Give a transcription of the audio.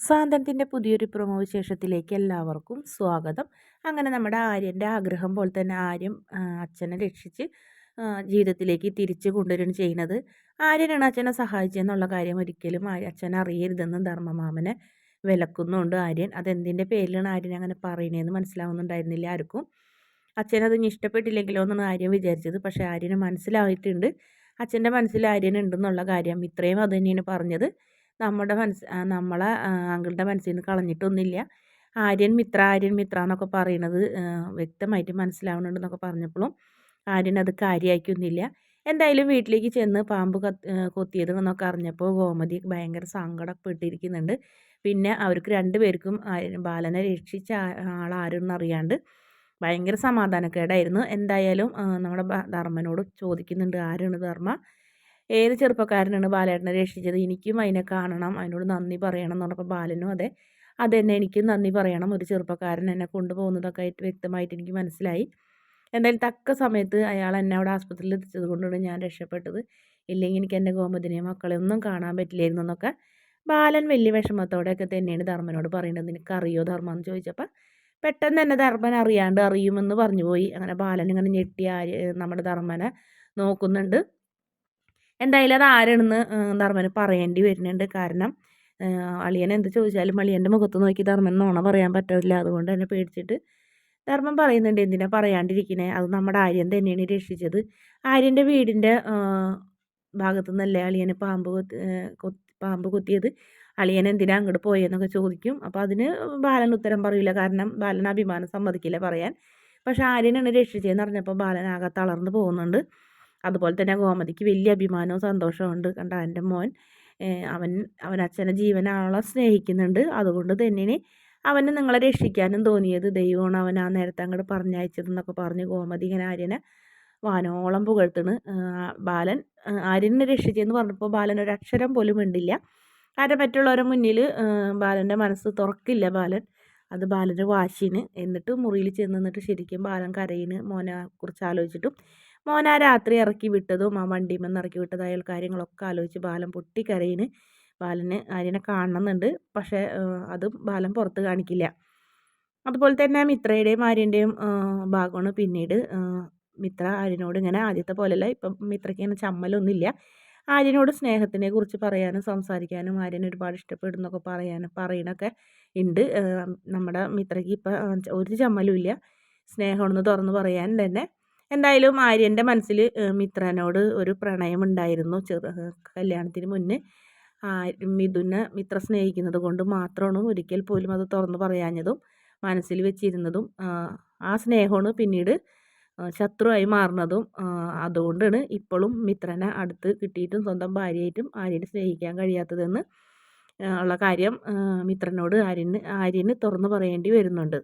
സാന്ത്വനത്തിന്റെ പുതിയൊരു പ്രൊമോ വിശേഷത്തിലേക്ക് എല്ലാവർക്കും സ്വാഗതം. അങ്ങനെ നമ്മുടെ ആര്യന്റെ ആഗ്രഹം പോലെ തന്നെ ആര്യം അച്ഛനെ രക്ഷിച്ച് ജീവിതത്തിലേക്ക് തിരിച്ചു കൊണ്ടുവരികയാണ് ചെയ്യുന്നത്. ആര്യനാണ് അച്ഛനെ സഹായിച്ചെന്നുള്ള കാര്യം ഒരിക്കലും അച്ഛൻ അറിയരുതെന്ന് ധർമ്മമാമനെ വിലക്കുന്നുണ്ട് ആര്യൻ. അതെന്തിന്റെ പേരിലാണ് ആര്യൻ അങ്ങനെ പറയുന്നതെന്ന് മനസ്സിലാവുന്നുണ്ടായിരുന്നില്ല ആർക്കും. അച്ഛനത് ഇഷ്ടപ്പെട്ടില്ലെങ്കിലോ എന്നാണ് ആര്യൻ വിചാരിച്ചത്. പക്ഷേ ആര്യന് മനസ്സിലായിട്ടുണ്ട്. അച്ഛന്റെ മനസ്സിൽ ആര്യൻ ഉണ്ടെന്നുള്ള കാര്യം ഇത്രയും അത് തന്നെയാണ് പറഞ്ഞത്. നമ്മുടെ മനസ്സ് നമ്മളെ അങ്കിളുടെ മനസ്സിൽ നിന്ന് കളഞ്ഞിട്ടൊന്നുമില്ല. ആര്യൻ മിത്ര ആര്യൻ മിത്ര എന്നൊക്കെ പറയുന്നത് വ്യക്തമായിട്ട് മനസ്സിലാവണുണ്ടെന്നൊക്കെ പറഞ്ഞപ്പോഴും ആര്യൻ അത് കാര്യമാക്കിയൊന്നുമില്ല എന്തായാലും വീട്ടിലേക്ക് ചെന്ന് പാമ്പ് കൊത്തിയത് എന്നൊക്കെ അറിഞ്ഞപ്പോൾ ഗോമതി ഭയങ്കര സങ്കടപ്പെട്ടിരിക്കുന്നുണ്ട്. പിന്നെ അവർക്ക് രണ്ടുപേർക്കും ബാലനെ രക്ഷിച്ച ആളാരെന്നറിയാണ്ട് ഭയങ്കര സമാധാനക്കേടായിരുന്നു. എന്തായാലും നമ്മുടെ ധർമ്മനോട് ചോദിക്കുന്നുണ്ട് ആരാണ് ധർമ്മ? ഏത് ചെറുപ്പക്കാരനാണ് ബാലേട്ടനെ രക്ഷിച്ചത്? എനിക്കും അതിനെ കാണണം അതിനോട് നന്ദി പറയണം എന്ന് പറഞ്ഞപ്പോൾ ബാലനും അതെ. അത് തന്നെ എനിക്കും നന്ദി പറയണം. ഒരു ചെറുപ്പക്കാരൻ എന്നെ കൊണ്ടുപോകുന്നതൊക്കെ ആയിട്ട് വ്യക്തമായിട്ട് എനിക്ക് മനസ്സിലായി. എന്തായാലും തക്ക സമയത്ത് അയാൾ എന്നെ അവിടെ ആസ്പത്രിയിൽ എത്തിച്ചത് കൊണ്ടാണ് ഞാൻ രക്ഷപ്പെട്ടത്. ഇല്ലെങ്കിൽ എനിക്ക് എന്റെ ഗോമതിനെയും മക്കളെ ഒന്നും കാണാൻ പറ്റില്ലായിരുന്നു എന്നൊക്കെ ബാലൻ വലിയ വിഷമത്തോടെയൊക്കെ തന്നെയാണ് ധർമ്മനോട് പറയുന്നത് നിനക്ക് അറിയോ ധർമ്മം? എന്ന് ചോദിച്ചപ്പോൾ പെട്ടെന്ന് തന്നെ ധർമ്മൻ അറിയാണ്ട് അറിയുമെന്ന് പറഞ്ഞു പോയി. അങ്ങനെ ബാലൻ ഇങ്ങനെ ഞെട്ടി ആര് നമ്മുടെ ധർമ്മനെ നോക്കുന്നുണ്ട്. എന്തായാലും അത് ആരാണെന്ന് ധർമ്മന് പറയേണ്ടി വരുന്നുണ്ട്. കാരണം അളിയൻ എന്ത് ചോദിച്ചാലും അളിയന്റെ മുഖത്ത് നോക്കി ധർമ്മൻ നോണ പറയാൻ പറ്റില്ല അതുകൊണ്ട് തന്നെ പേടിച്ചിട്ട് ധർമ്മം പറയുന്നുണ്ട് എന്തിനാ പറയാണ്ടിരിക്കണേ? അത് നമ്മുടെ ആര്യൻ തന്നെയാണ് രക്ഷിച്ചത്. ആര്യന്റെ വീടിന്റെ ഭാഗത്തു നിന്നല്ലേ അളിയന് പാമ്പ് കൊത്തി പാമ്പ് കൊത്തിയത്? അളിയൻ എന്തിനാ അങ്ങോട്ട് പോയെന്നൊക്കെ ചോദിക്കും. അപ്പോൾ അതിന് ബാലൻ ഉത്തരം പറയില്ല കാരണം ബാലൻ അഭിമാനം സമ്മതിക്കില്ല പറയാൻ. പക്ഷെ ആര്യനാണ് രക്ഷിച്ചതെന്ന് പറഞ്ഞപ്പോൾ ബാലൻ ആകെ തളർന്നു പോകുന്നുണ്ട്. അതുപോലെ തന്നെ ഗോമതിക്ക് വലിയ അഭിമാനവും സന്തോഷവും ഉണ്ട്. കണ്ട? എന്റെ മോൻ അവൻ അവൻ അച്ഛനെ ജീവനാളെ സ്നേഹിക്കുന്നുണ്ട്. അതുകൊണ്ട് തന്നെ അവന് നിങ്ങളെ രക്ഷിക്കാനും തോന്നിയത് ദൈവമാണ് അവൻ ആ നേരത്തെ അങ്ങോട്ട് പറഞ്ഞയച്ചതെന്നൊക്കെ പറഞ്ഞ് ഗോമതി ഇങ്ങനെ ആര്യനെ വാനോളം പുകഴ്ത്തണ് ബാലൻ ആര്യനെ രക്ഷിച്ചെന്ന് പറഞ്ഞപ്പോൾ ബാലൻ ഒരു അക്ഷരം പോലും ഉണ്ടില്ല കാരണം മറ്റുള്ളവരുടെ മുന്നിൽ ബാലന്റെ മനസ്സ് തുറക്കില്ല ബാലൻ. അത് ബാലന്റെ വാശിന് എന്നിട്ട് മുറിയിൽ ചെന്ന് നിന്നിട്ട് ശരിക്കും ബാലൻ കരയിന് മോനെ കുറിച്ച് ആലോചിച്ചിട്ടും ആ രാത്രി ഇറക്കി വിട്ടതും ആ വണ്ടിമെന്ന് ഇറക്കി വിട്ടതും അയാൾ കാര്യങ്ങളൊക്കെ ആലോചിച്ച് ബാലൻ പൊട്ടിക്കരയിന്. ബാലന് ആര്യനെ കാണണമെന്നുണ്ട് പക്ഷേ അതും ബാലൻ പുറത്ത് കാണിക്കില്ല. അതുപോലെ തന്നെ മിത്രയുടെയും ആര്യന്റെയും ഭാഗമാണ് പിന്നീട് മിത്ര ആര്യനോട് ഇങ്ങനെ ആദ്യത്തെ പോലെയല്ല ഇപ്പം മിത്രയ്ക്ക് ഇങ്ങനെ ചമ്മലൊന്നുമില്ല. ആര്യനോട് സ്നേഹത്തിനെ കുറിച്ച് പറയാനും സംസാരിക്കാനും ആര്യനെ ഒരുപാട് ഇഷ്ടപ്പെടുന്നൊക്കെ പറയാനും പറയണൊക്കെ ഉണ്ട് നമ്മുടെ മിത്രയ്ക്ക് ഇപ്പം ഒരു ചമ്മലും ഇല്ല. സ്നേഹമാണെന്ന് തുറന്ന് പറയാൻ തന്നെ. എന്തായാലും ആര്യന്റെ മനസ്സിൽ മിത്രനോട് ഒരു പ്രണയമുണ്ടായിരുന്നു ചെറു കല്യാണത്തിന് മുന്നേ. മിഥുനെ മിത്ര സ്നേഹിക്കുന്നത് കൊണ്ട് മാത്രമാണ് ഒരിക്കൽ പോലും അത് തുറന്നു പറയാഞ്ഞതും മനസ്സിൽ വെച്ചിരുന്നതും. ആ സ്നേഹമാണ് പിന്നീട് ശത്രുവായി മാറുന്നതും അതുകൊണ്ടാണ് ഇപ്പോഴും മിത്രനെ അടുത്ത് കിട്ടിയിട്ടും സ്വന്തം ഭാര്യയായിട്ടും ആര്യനെ സ്നേഹിക്കാൻ കഴിയാത്തതെന്ന് ഉള്ള കാര്യം മിത്രനോട് ആര്യന് ആര്യന് തുറന്നു പറയേണ്ടി വരുന്നുണ്ട്.